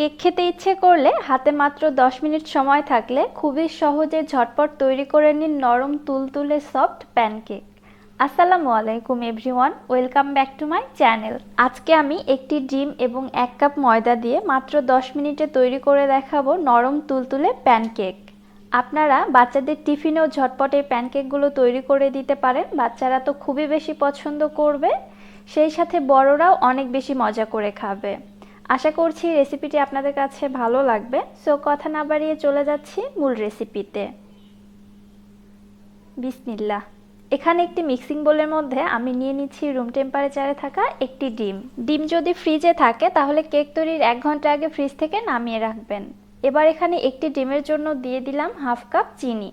Cake খেতে ইচ্ছে করলে হাতে মাত্র 10 মিনিট সময় থাকলে খুবই সহজে ঝটপট তৈরি করে নিন নরম তুলতুলে সফট প্যানকেক। আসসালামু আলাইকুম, everyone. Welcome back to my channel. আজকে আমি একটি ডিম এবং এক কাপ ময়দা দিয়ে মাত্র 10 মিনিটে তৈরি করে দেখাবো নরম তুলতুলে প্যানকেক। আপনারা বাচ্চাদের টিফিনেও ঝটপট এই প্যানকেকগুলো তৈরি করে দিতে পারেন। বাচ্চারা তো খুবই বেশি পছন্দ করবে, সেই সাথে বড়রাও অনেক বেশি মজা করে খাবে। আশা করছি রেসিপিটি আপনাদের কাছে ভালো লাগবে। সো কথা না বাড়িয়ে চলে যাচ্ছি মূল রেসিপিতে বিসমিল্লাহ। এখানে একটি মিক্সিং বোলের মধ্যে আমি নিয়ে নিচ্ছি রুম টেম্পারেচারে থাকা একটি ডিম। ডিম যদি ফ্রিজে থাকে, তাহলে কেক তৈরির এক ঘণ্টা আগে ফ্রিজ থেকে নামিয়ে রাখবেন। এবার এখানে একটি ডিমের জন্য দিয়ে দিলাম হাফ কাপ চিনি।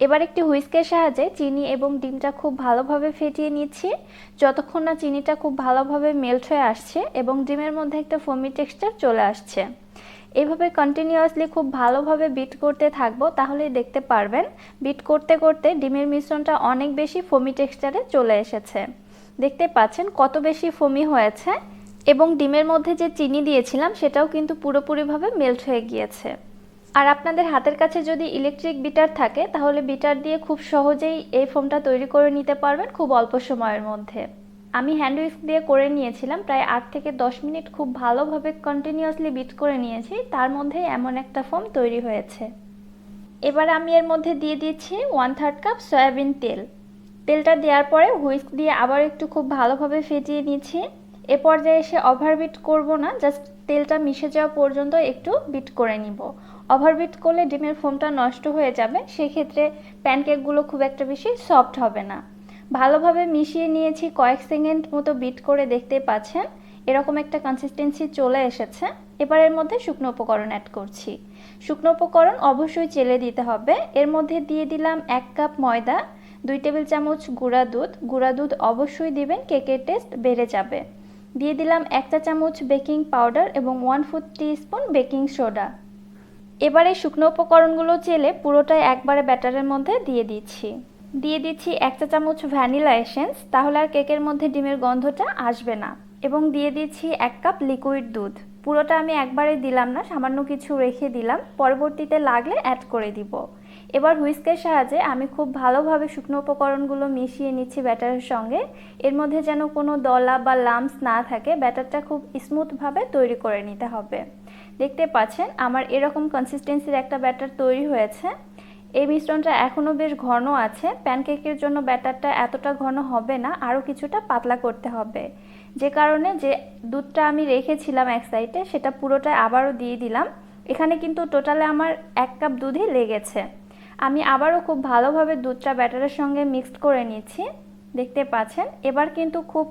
এবার একটি হুইস্কের সাহায্যে চিনি এবং ডিমটা খুব ভালোভাবে ফেটিয়ে নিচ্ছি। যতক্ষণ না চিনিটা খুব ভালোভাবে মেল্ট হয়ে আসছে এবং ডিমের মধ্যে একটা ফোমি টেক্সচার চলে আসছে। এভাবে কন্টিনিউয়াসলি খুব ভালোভাবে বিট করতে থাকব, তাহলেই দেখতে পারবেন। বিট করতে করতে ডিমের মিশ্রণটা অনেক বেশি ফোমি টেক্সচারে চলে এসেছে। দেখতে পাচ্ছেন কত বেশি ফোমি হয়েছে এবং ডিমের মধ্যে যে চিনি দিয়েছিলাম, সেটাও কিন্তু পুরোপুরিভাবে মেল্ট হয়ে গিয়েছে। আর আপনাদের হাতের কাছে যদি ইলেকট্রিক বিটার থাকে, তাহলে বিটার দিয়ে খুব সহজেই এই ফোমটা তৈরি করে নিতে পারবেন খুব অল্প সময়ের মধ্যে। আমি হ্যান্ড উইস্ক দিয়ে করে নিয়েছিলাম, প্রায় আট থেকে দশ মিনিট খুব ভালোভাবে কন্টিনিউয়াসলি বিট করে নিয়েছি, তার মধ্যে এমন একটা ফোম তৈরি হয়েছে। এবার আমি এর মধ্যে দিয়ে দিচ্ছি ওয়ান থার্ড কাপ সয়াবিন তেল। তেলটা দেওয়ার পরে হুইস্ক দিয়ে আবার একটু খুব ভালোভাবে ফেটিয়ে নিচ্ছি। এ পর্যায়ে এসে ওভারবিট করব না জাস্ট তেলটা মিশে যাওয়া পর্যন্ত একটু বিট করে নিব। ওভারবিট করলে ডিমের ফোমটা নষ্ট হয়ে যাবে, সেক্ষেত্রে প্যানকেকগুলো খুব একটা বেশি সফট হবে না। ভালোভাবে মিশিয়ে নিয়েছি কয়েক সেকেন্ড মতো বিট করে দেখতে পাচ্ছেন, এরকম একটা কনসিস্টেন্সি চলে এসেছে। এবার এর মধ্যে শুকনো উপকরণ অ্যাড করছি। শুকনো উপকরণ অবশ্যই চেলে দিতে হবে। এর মধ্যে দিয়ে দিলাম এক কাপ ময়দা, দুই টেবিল চামচ গুঁড়া দুধ। গুঁড়া দুধ অবশ্যই দিবেন কেকের টেস্ট বেড়ে যাবে। দিয়ে দিলাম এক চা চামচ বেকিং পাউডার এবং one four spoon baking soda এবারে শুকনো উপকরণগুলো চেলে পুরোটাই একবারে ব্যাটারের মধ্যে দিয়ে দিচ্ছি। দিয়ে দিচ্ছি এক চা চামচ ভ্যানিলা এসেন্স, তাহলে আর কেকের মধ্যে ডিমের গন্ধটা আসবে না। এবং দিয়ে দিচ্ছি এক কাপ লিকুইড দুধ। পুরোটা আমি একবারে দিলাম না, সামান্য কিছু রেখে দিলাম, পরবর্তীতে লাগলে অ্যাড করে দিব। এবার হুইস্কের সাহায্যে আমি খুব ভালোভাবে শুকনো উপকরণগুলো মিশিয়ে নিচ্ছি ব্যাটারের সঙ্গে। এর মধ্যে যেন কোনো দলা বা লামস না থাকে, ব্যাটারটা খুব স্মুথভাবে তৈরি করে নিতে হবে। দেখতে পাচ্ছেন, আমার এরকম কনসিস্টেন্সির একটা ব্যাটার তৈরি হয়েছে। এই মিশ্রণটা এখনও বেশ ঘন আছে। প্যানকেকের জন্য ব্যাটারটা এতটা ঘন হবে না, আরও কিছুটা পাতলা করতে হবে। যে কারণে যে দুধটা আমি রেখেছিলাম এক সাইডে, সেটা পুরোটা আবারও দিয়ে দিলাম। এখানে কিন্তু টোটালে আমার এক কাপ দুধই লেগেছে। আমি আবারও খুব ভালোভাবে দুধটা ব্যাটারের সঙ্গে মিক্সড করে নিচ্ছি দেখতে পাচ্ছেন? এবার কিন্তু খুব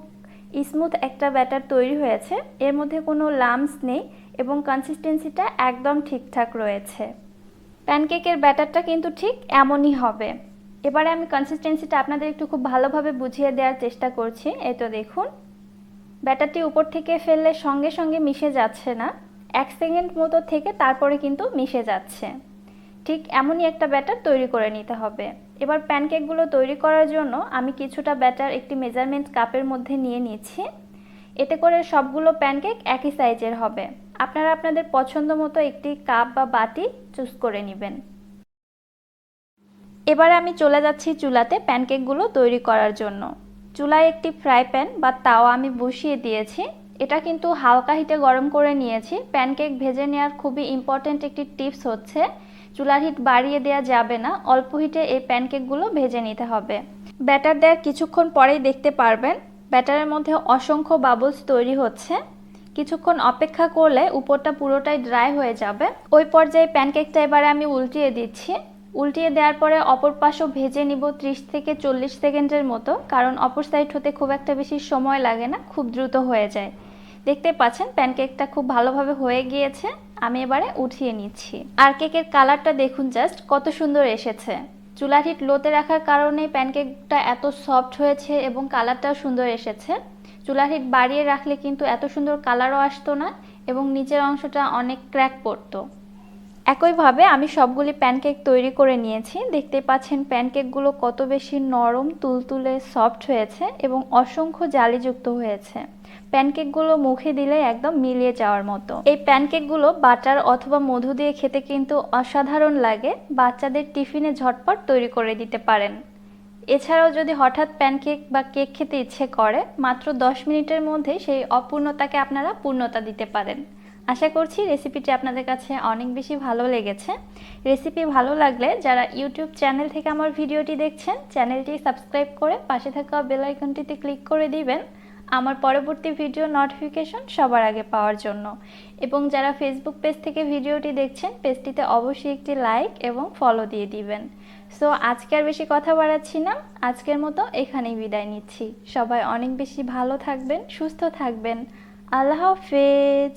স্মুথ একটা ব্যাটার তৈরি হয়েছে। এর মধ্যে কোনো লামস নেই এবং কনসিস্টেন্সিটা একদম ঠিকঠাক রয়েছে। প্যানকেকের ব্যাটারটা কিন্তু ঠিক এমনই হবে। এবারে আমি কনসিস্টেন্সিটা আপনাদের একটু খুব ভালোভাবে বুঝিয়ে দেওয়ার চেষ্টা করছি। এই তো দেখুন। ব্যাটারটি উপর থেকে ফেললে সঙ্গে সঙ্গে মিশে যাচ্ছে না। এক সেকেন্ড মতো থেকে তারপরে কিন্তু মিশে যাচ্ছে। ঠিক এমনই একটা ব্যাটার তৈরি করে নিতে হবে। এবার প্যানকেকগুলো তৈরি করার জন্য আমি কিছুটা ব্যাটার একটি মেজারমেন্ট কাপের মধ্যে নিয়ে নিচ্ছি। এতে করে সবগুলো প্যানকেক একই সাইজের হবে। আপনারা আপনাদের পছন্দ মতো একটি কাপ বা বাটি চুজ করে নেবেন। এবার আমি চলে যাচ্ছি চুলাতে প্যানকেকগুলো তৈরি করার জন্য। চুলায় একটি ফ্রাই প্যান বা তাওয়া আমি বসিয়ে দিয়েছি। এটা কিন্তু হালকা হিটে গরম করে নিয়েছি। প্যানকেক ভেজে নেওয়ার খুবই ইম্পর্ট্যান্ট একটি টিপস হচ্ছে চুলার হিট বাড়িয়ে দেওয়া যাবে না, অল্প হিটে এই প্যানকেকগুলো ভেজে নিতে হবে। ব্যাটার দেওয়ার কিছুক্ষণ পরেই দেখতে পারবেন, ব্যাটারের মধ্যে অসংখ্য বাবলস তৈরি হচ্ছে। কিছুক্ষণ অপেক্ষা করলে উপরটা পুরোটাই ড্রাই হয়ে যাবে। ওই পর্যায়ে প্যানকেকটা এবারে আমি উল্টিয়ে দিচ্ছি। উল্টিয়ে দেওয়ার পরে অপর পাশও ভেজে নিব ত্রিশ থেকে চল্লিশ সেকেন্ডের মতো, কারণ অপর সাইড হতে খুব একটা বেশি সময় লাগে না, খুব দ্রুত হয়ে যায়। দেখতে পাচ্ছেন প্যানকেকটা খুব ভালোভাবে হয়ে গিয়েছে। আমি এবারে উঠিয়ে নিচ্ছি। আর কেকের কালারটা দেখুন জাস্ট কত সুন্দর এসেছে। চুলার হিট লোতে রাখার কারণে প্যানকেকটা এত সফট হয়েছে এবং কালারটাও সুন্দর এসেছে। চুলার হিট বাড়িয়ে রাখলে কিন্তু এত সুন্দর কালারও আসতো না এবং নিচের অংশটা অনেক ক্র্যাক পড়তো। একইভাবে আমি সবগুলি প্যানকেক তৈরি করে নিয়েছি। দেখতে পাচ্ছেন প্যানকেকগুলো কত বেশি নরম, তুলতুলে, সফট হয়েছে এবং অসংখ্য জালিযুক্ত হয়েছে। প্যানকেকগুলো মুখে দিলে একদম মিলিয়ে যাওয়ার মতো। এই প্যানকেকগুলো বাটার অথবা মধু দিয়ে খেতে কিন্তু অসাধারণ লাগে। বাচ্চাদের টিফিনে ঝটপট তৈরি করে দিতে পারেন। এছাড়াও যদি হঠাৎ প্যানকেক বা কেক খেতে ইচ্ছে করে, মাত্র 10 মিনিটের মধ্যে সেই অপূর্ণতাকে আপনারা পূর্ণতা দিতে পারেন। আশা করছি রেসিপিটি আপনাদের কাছে অনেক বেশি ভালো লেগেছে। রেসিপি ভালো লাগলে যারা ইউটিউব চ্যানেল থেকে আমার ভিডিওটি দেখছেন চ্যানেলটি সাবস্ক্রাইব করে পাশে থাকা বেল আইকনটিতে ক্লিক করে দিবেন। আমার পরবর্তী ভিডিও নোটিফিকেশন সবার আগে পাওয়ার জন্য। এবং যারা ফেসবুক পেজ থেকে ভিডিওটি দেখছেন পেজটিতে অবশ্যই একটি লাইক এবং ফলো দিয়ে দিবেন। সো আজকে আর বেশি কথা বাড়াচ্ছি না। আজকের মতো এখানেই বিদায় নিচ্ছি। সবাই অনেক বেশি ভালো থাকবেন, সুস্থ থাকবেন। আল্লাহ হাফেজ।